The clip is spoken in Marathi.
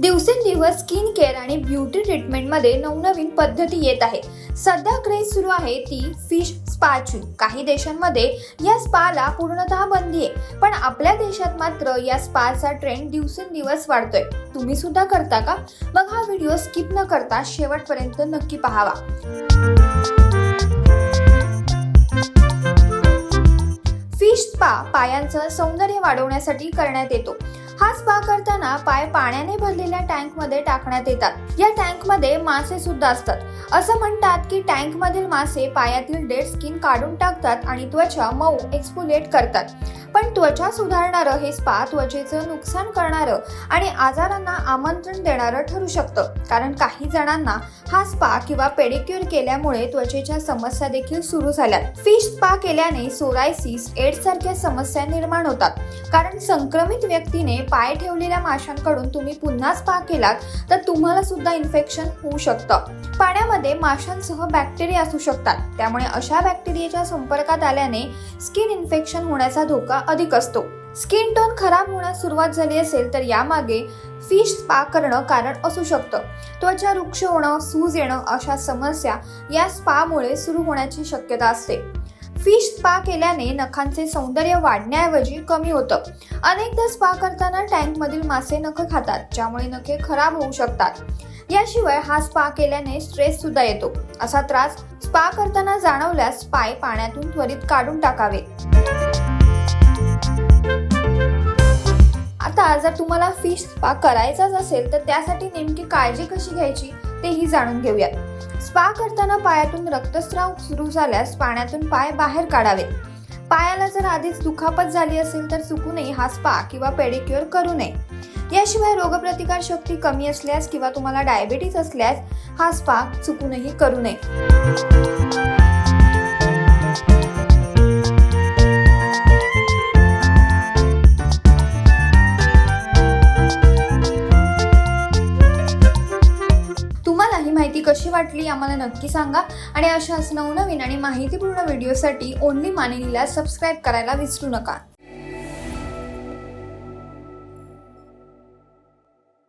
दिवसेंदिवस स्किन केअर आणि ब्युटी ट्रीटमेंटमध्ये नवनवीन पद्धती येत आहे. सध्या क्रेज सुरू आहे ती फिश स्पाची काही देशांमध्ये या स्पाला पूर्णतः बंदी आहे. पण आपल्या देशात मात्र या स्पाचा ट्रेंड दिवसेंदिवस वाढतोय. तुम्ही सुद्धा करता का? मग हा व्हिडिओ स्किप न करता शेवटपर्यंत नक्की पाहावा. फिश स्पा पायांचं सौंदर्य वाढवण्यासाठी करण्यात येतो. हा स्पा करताना पाय पाण्याने भरलेल्या टँकमध्ये टाकण्यात येतात. या टँकमध्ये मासे सुद्धा असतात. असं म्हणतात की टँकमधील मासे पायातील डेड स्किन काढून टाकतात आणि त्वचा मऊ एक्सपोलेट करतात. पण त्वचा सुधारणारं हे स्पा त्वचेचं नुकसान करणारं आणि आजारांना आमंत्रण देणारं ठरू शकतं. कारण काही जणांना हा स्पा किंवा पेडिक्युअर केल्यामुळे त्वचेच्या समस्या देखील सुरू झाल्यात. फिश स्पा केल्याने सोरायसिस एड्स सारख्या समस्या निर्माण होतात. कारण संक्रमित व्यक्तीने पाय ठेवलेल्या माशांकडून तुम्ही पुन्हा स्पा केलात तर तुम्हाला सुद्धा इन्फेक्शन होऊ शकतं. पाण्यामध्ये माशांसह बॅक्टेरिया असू शकतात. त्यामुळे अशा बॅक्टेरियाच्या संपर्कात आल्याने स्किन इन्फेक्शन होण्याचा धोका अधिक असतो. स्किन टोन खराब होण्यास सुरुवात झाली असेल तर यामागे फिश स्पा करणं कारण असू शकतं. त्वचा वृक्ष होणं सूज येणं अशा समस्या या स्पामुळे सुरू होण्याची शक्यता असते. फिश स्पा केल्याने नखांचे सौंदर्य वाढण्याऐवजी कमी होतं. अनेकदा स्पा करताना टँकमधील मासे नख खातात ज्यामुळे नखे खराब होऊ शकतात. याशिवाय हा स्पा केल्याने स्ट्रेस सुद्धा येतो. असा त्रास स्पा करताना जाणवल्यास पाय पाण्यातून त्वरित काढून टाकावे. आता जर तुम्हाला फिश स्पा करायचाच असेल तर त्यासाठी नेमकी काळजी कशी घ्यायची तेही जाणून घेऊयात. स्पा करताना पायातून रक्तस्राव सुरू झाल्यास पाण्यातून पाय बाहेर काढावेत पायाला जर आधीच दुखापत झाली असेल तर चुकूनही हा स्पा किंवा पेडिक्युअर करू नये. याशिवाय रोगप्रतिकार शक्ती कमी असल्यास किंवा तुम्हाला डायबिटीस असल्यास हा स्पा चुकूनही करू नये. माहिती कशी वाटली आम्हाला नक्की सांगा. आणि अशाच नवनवीन आणि माहितीपूर्ण व्हिडिओसाठी ओनली मानिनीला सबस्क्राईब करायला विसरू नका.